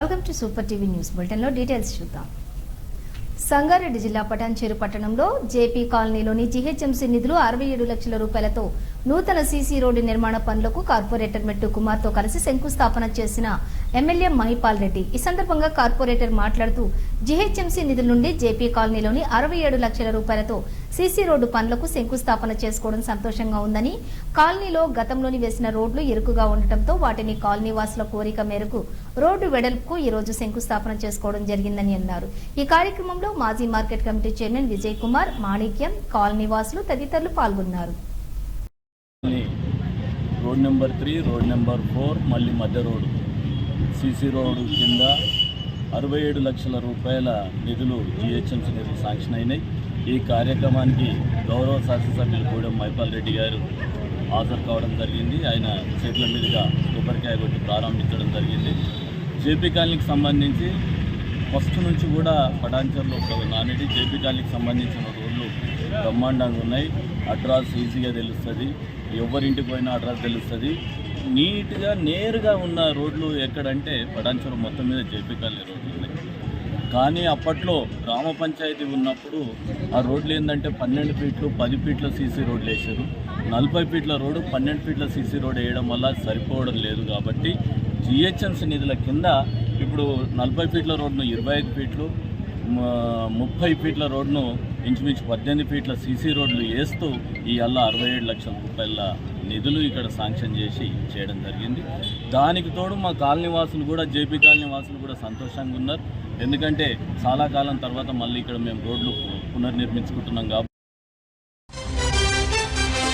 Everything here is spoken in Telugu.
Welcome to super TV news బులెటిన్లో డీటెయిల్స్ చూద్దాం. సంగారెడ్డి జిల్లా పటాన్చేరు పట్టణంలో జేపీ కాలనీలోని జీహెచ్ఎంసీ నిధులు అరవై ఏడు లక్షల రూపాయలతో నూతన సీసీ రోడ్డు నిర్మాణ పనులకు కార్పొరేటర్ మెట్టు కుమార్తో కలిసి శంకుస్థాపన చేసిన ఎమ్మెల్యే మహిపాల్ రెడ్డి. ఈ సందర్భంగా కార్పొరేటర్ మాట్లాడుతూ జీహెచ్ఎంసీ నిధుల నుండి జేపీ కాలనీలోని అరవై ఏడు లక్షల రూపాయలతో సీసీ రోడ్డు పనులకు శంకుస్థాపన చేసుకోవడం సంతోషంగా ఉందని కాలనీలో గతంలోని వేసిన రోడ్లు ఇరుకుగా ఉండటంతో వాటిని కాలనీ వాసుల కోరిక మేరకు రోడ్డు వెడల్పుకు ఈ రోజు శంకుస్థాపన చేసుకోవడం జరిగిందని అన్నారు. ఈ కార్యక్రమంలో మాజీ market committee chairman Vijay Kumar Manikyam colony వాసులు తదితరులు పాల్గొన్నారు. Road number three road number four మళ్ళీ మధ్య రోడ్డు. సీసీ రోడ్డు కింద అరవై ఏడు లక్షల రూపాయల నిధులు జిహెచ్ఎంసీ నిధులు శాంక్షన్ అయినాయి. ఈ కార్యక్రమానికి గౌరవ శాసనసభ్యులు గూడెం మైపాల్ రెడ్డి గారు హాజరు కావడం జరిగింది. ఆయన చేతుల మీదుగా కొబ్బరికాయ కొట్టి ప్రారంభించడం జరిగింది. జేపీ కాలనీకి సంబంధించి ఫస్ట్ నుంచి కూడా పటాన్చర్లో నానేటి జేపీ కాలనీకి సంబంధించిన రోడ్లు బ్రహ్మాండంగా ఉన్నాయి. అడ్రస్ ఈజీగా తెలుస్తుంది. ఎవరింటికి పోయినా అడ్రస్ తెలుస్తుంది. నీట్గా నేరుగా ఉన్న రోడ్లు ఎక్కడంటే పటాన్చర్ మొత్తం మీద జేపీ కాలనీ రోడ్లు ఉన్నాయి. కానీ అప్పట్లో గ్రామ పంచాయతీ ఉన్నప్పుడు ఆ రోడ్లు ఏంటంటే పన్నెండు ఫీట్లు పది ఫీట్ల సీసీ రోడ్లు వేసారు నలభై ఫీట్ల రోడ్డు పన్నెండు ఫీట్ల సీసీ రోడ్ వేయడం వల్ల సరిపోవడం లేదు కాబట్టి జిహెచ్ఎంసీ నిధుల కింద ఇప్పుడు నలభై ఫీట్ల రోడ్ను ఇరవై ఐదు ఫీట్లు ముప్పై ఫీట్ల రోడ్ను ఇంచుమించు పద్దెనిమిది ఫీట్ల సీసీ రోడ్లు వేస్తూ ఈ అల్ల అరవై ఏడు లక్షల రూపాయల నిధులు ఇక్కడ శాంక్షన్ చేసి చేయడం జరిగింది. దానికి తోడు మా కాలనీ వాసులు కూడా జేపీ కాలనీ వాసులు కూడా సంతోషంగా ఉన్నారు. ఎందుకంటే చాలా కాలం తర్వాత మళ్ళీ ఇక్కడ మేము రోడ్లు పునర్నిర్మించుకుంటున్నాం కాబట్టి